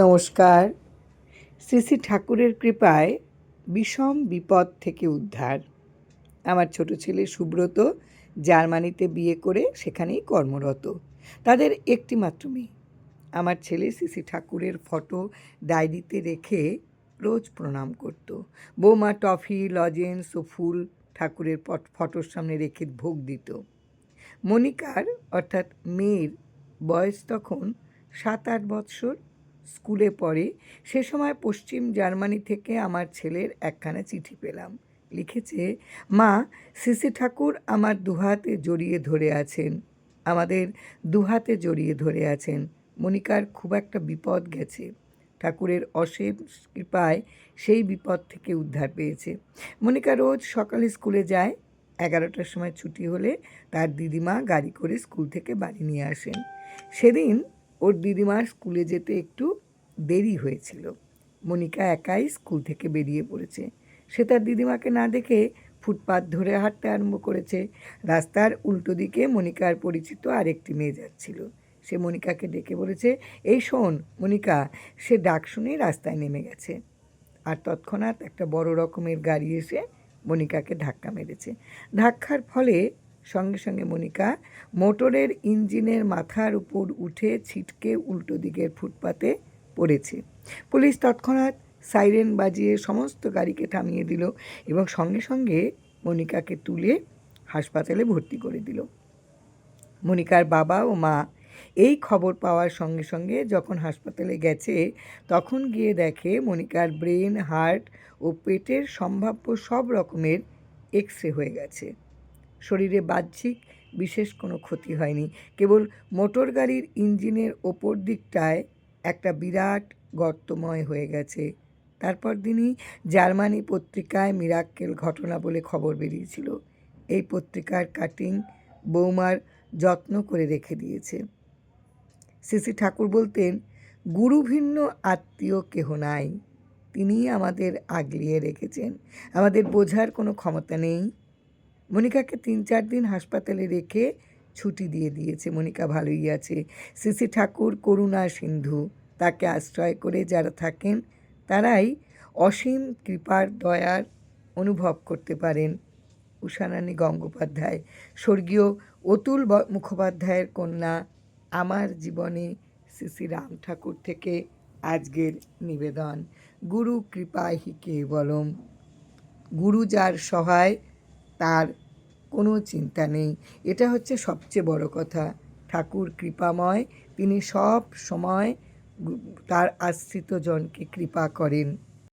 নমস্কার। শ্রী শ্রী ঠাকুরের কৃপায় বিষম বিপদ থেকে উদ্ধার। আমার ছোট ছেলে সুব্রত জার্মানিতে বিয়ে করে সেখানেই কর্মরত। তাদের একটি মাত্র মেয়ে। আমার ছেলে শ্রী ঠাকুরের ফটো ডায়েরিতে রেখে রোজ প্রণাম করত। বৌমা, টফি, লজেন্স ও ফুল ঠাকুরের ফটোর সামনে রেখে ভোগ দিত। মনিকার, অর্থাৎ মেয়ের বয়স তখন সাত আট বৎসর। স্কুলে পড়ে, সে সময় পশ্চিম জার্মানি থেকে আমার ছেলের একখানা চিঠি পেলাম। লিখেছে, মা, সিসি ঠাকুর আমার দুহাতে জড়িয়ে ধরে আছেন। আমাদের দুহাতে জড়িয়ে ধরে আছেন। মনিকার খুব একটা বিপদ গেছে। ঠাকুরের অসীম কৃপায় সেই বিপদ থেকে উদ্ধার পেয়েছে। মনিকা রোজ সকালে স্কুলে যায়, এগারোটার সময় ছুটি হলে তার দিদিমা গাড়ি করে স্কুল থেকে বাড়ি নিয়ে আসেন। সেদিন ওর দিদিমার স্কুলে যেতে একটু দেরি হয়েছিল। মনিকা একাই স্কুল থেকে বেরিয়ে পড়েছে। সে তার দিদিমাকে না দেখে ফুটপাত ধরে হাঁটতে আরম্ভ করেছে। রাস্তার উল্টো দিকে মনিকার পরিচিত আরেকটি মেয়ে যাচ্ছিল। সে মনিকাকে ডেকে বলেছে, এই শোন মনিকা। সে ডাক শুনেই রাস্তায় নেমে গেছে। আর তৎক্ষণাৎ একটা বড় রকমের গাড়ি এসে মনিকাকে ধাক্কা মেরেছে। ধাক্কার ফলে সঙ্গে সঙ্গে মনিকা, মোটরের ইঞ্জিনের মাথার উপর উঠে ছিটকে উল্টো দিকের ফুটপাতে পড়েছে। পুলিশ তৎক্ষণাৎ সাইরেন বাজিয়ে সমস্ত গাড়িকে থামিয়ে দিল এবং সঙ্গে সঙ্গে মনিকাকে তুলে হাসপাতালে ভর্তি করে দিল। মনিকার বাবা ও মা এই খবর পাওয়ার সঙ্গে সঙ্গে যখন হাসপাতালে গেছে, তখন গিয়ে দেখে মনিকার ব্রেন, হার্ট ও পেটের সম্ভাব্য সব রকমের এক্স রে হয়ে গেছে। শরীরে বাহ্যিক বিশেষ কোনো ক্ষতি হয়নি। কেবল মোটর গাড়ির ইঞ্জিনের ওপর দিকটায় একটা বিরাট গর্তময় হয়ে গেছে। তারপর দিনই জার্মানি পত্রিকায় মিরাক্কেল ঘটনা বলে খবর বেরিয়েছিল। এই পত্রিকার কাটিং বৌমার যত্ন করে রেখে দিয়েছে। সিসি ঠাকুর বলতেন, গুরু ভিন্ন, আত্মীয় কেহ নাই। তিনিই আমাদের আগলিয়ে রেখেছেন। আমাদের বোঝার কোনো ক্ষমতা নেই। মনিকাকে তিন চার দিন হাসপাতালে রেখে ছুটি দিয়ে দিয়েছে। মনিকা ভালোই আছে। সিসি ঠাকুর, করুণা সিন্ধু তাকে আশ্রয় করে যারা থাকেন, তারাই অসীম কৃপার, দয়ার অনুভব করতে পারেন। উষারানী গঙ্গোপাধ্যায়, স্বর্গীয় অতুল মুখোপাধ্যায়ের কন্যা, আমার জীবনে শ্রী রাম ঠাকুর থেকে আজকের নিবেদন। গুরু কৃপায় হি কেবলম। গুরু যার সহায় তার কোনো চিন্তা নেই। এটা হচ্ছে সবচেয়ে বড় কথা। ঠাকুর কৃপাময়, তিনি সব সময় তার আশ্রিত জনকে কৃপা করেন।